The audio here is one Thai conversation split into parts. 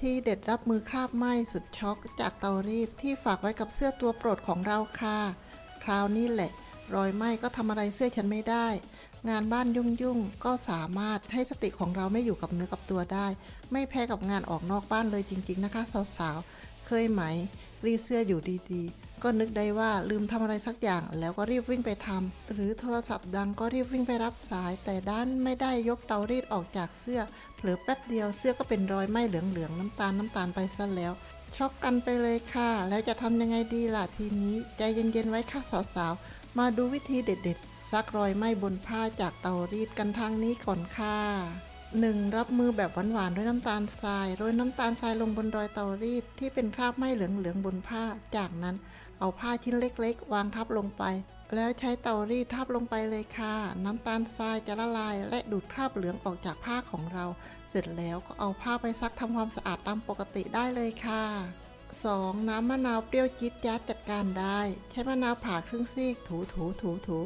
ที่เด็ดรับมือคราบไหม้สุดช็อกจากเตารีดที่ฝากไว้กับเสื้อตัวโปรดของเราค่ะ คราวนี้แหละ รอยไหม้ก็ทำอะไรเสื้อฉันไม่ได้ งานบ้านยุ่งๆ ก็สามารถให้สติของเราไม่อยู่กับเนื้อกับตัวได้ ไม่แพ้กับงานออกนอกบ้านเลยจริง ๆนะคะ สาวๆ เคยไหม รีเสื้ออยู่ดีๆ ก็นึกได้ว่าลืมทำอะไรสักอย่างแล้วก็รีบวิ่งไปทำหรือโทรศัพท์ดังก็รีบวิ่งไปรับสาย แต่ด้านไม่ได้ยกเตารีดออกจากเสื้อ เผลอแป๊บเดียวเสื้อก็เป็นรอยไหม้เหลืองๆน้ำตาลน้ำตาลไปซะแล้วช็อกกันไปเลยค่ะ แล้วจะทำยังไงดีล่ะทีนี้ ใจเย็นๆไว้ค่ะสาวๆ มาดูวิธีเด็ดๆซักรอยไหม้บนผ้าจากเตารีดกันทางนี้ก่อนค่ะ 1. รับมือแบบหวานๆด้วยน้ำตาลทรายโรยน้ำตาลทรายลงบนรอยเตารีดที่เป็นคราบไหม้เหลืองๆบนผ้า จากนั้นเอาผ้าชิ้นเล็กๆ วางทับลงไป แล้วใช้เตารีดทับลงไปเลยค่ะ น้ำตาลทรายจะละลาย และดูดคราบเหลืองออกจากผ้าของเรา เสร็จแล้วก็เอาผ้าไปซักทำความสะอาดตามปกติได้เลยค่ะ 2. น้ำมะนาวเปรี้ยวจี๊ดจ๊าดจัดการได้ ใช้มะนาวผ่าครึ่งซีกถูถูถูถู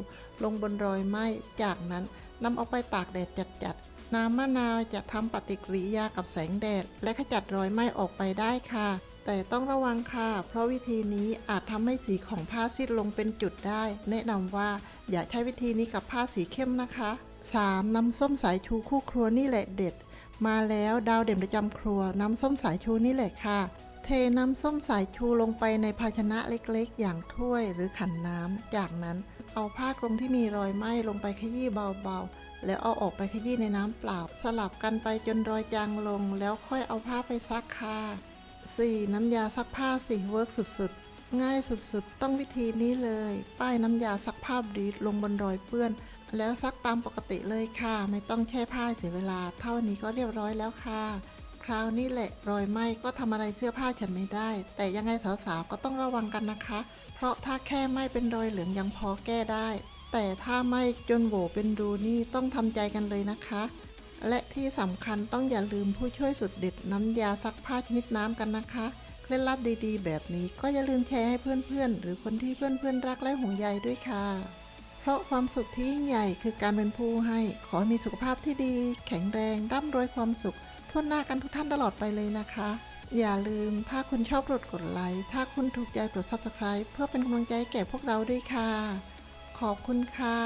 ลงบนรอยไหม้จากนั้นนำเอาไปตากแดดจัด น้ำมะนาวจะทำปฏิกิริยากับแสงแดด และขจัดรอยไหม้ออกไปได้ค่ะ แต่ต้องระวังค่ะ เพราะวิธีนี้อาจทำให้สีของผ้าซีดลงเป็นจุดได้ แนะนำว่าอย่าใช้วิธีนี้กับผ้าสีเข้มนะคะ 3. น้ำส้มสายชูคู่ครัวนี่แหละเด็ด มาแล้วดาวเด่นประจำครัวน้ำส้มสายชูนี่แหละค่ะ เทน้ำส้มสายชูลงไปในภาชนะเล็กๆ อย่างถ้วยหรือขันน้ำจากนั้นเอาผ้ากรงที่มีรอยไหม้ลงไปขยี้เบาๆ แล้วเอาออกไปขยี้ในน้ำเปล่า สลับกันไปจนรอยจางลง แล้วค่อยเอาผ้าไปซักค่ะ 4. น้ำยาซักผ้าสีเวิร์กสุดๆ ง่ายสุดๆ ต้องวิธีนี้เลย ป้ายน้ำยาซักผ้าบีดลงบนรอยเปื้อน แล้วซักตามปกติเลยค่ะ ไม่ต้องแช่ผ้าเสียเวลา เท่านี้ก็เรียบร้อยแล้วค่ะ คราวนี้แหละรอยไหม้ก็ทำอะไรเสื้อผ้าฉันไม่ได้ แต่ยังไงสาวๆก็ต้องระวังกันนะคะ เพราะถ้าแค่ไหม้เป็นรอยเหลืองยังพอแก้ได้ แต่ถ้าไม้จนโหวเป็นรูนี่ต้องทำใจกันเลยนะคะ และที่สำคัญต้องอย่าลืมผู้ช่วยสุดเด็ดน้ำยาซักผ้าชนิดน้ำกันนะคะ เคล็ดลับดีๆ แบบนี้ก็อย่าลืมแชร์ให้เพื่อนๆ หรือคนที่เพื่อนๆ รักและห่วงใยด้วยค่ะ เพราะความสุขที่ยิ่งใหญ่คือการเป็นผู้ให้ ขอให้มีสุขภาพที่ดี แข็งแรงร่ำรวยความสุขทั่วหน้ากันทุกท่านตลอดไปเลยนะคะอย่าลืมถ้าคุณชอบกดกดไลค์ ถ้าคุณถูกใจกด subscribe เพื่อเป็นกำลังใจแก่พวกเราด้วยค่ะ ขอบคุณค่ะ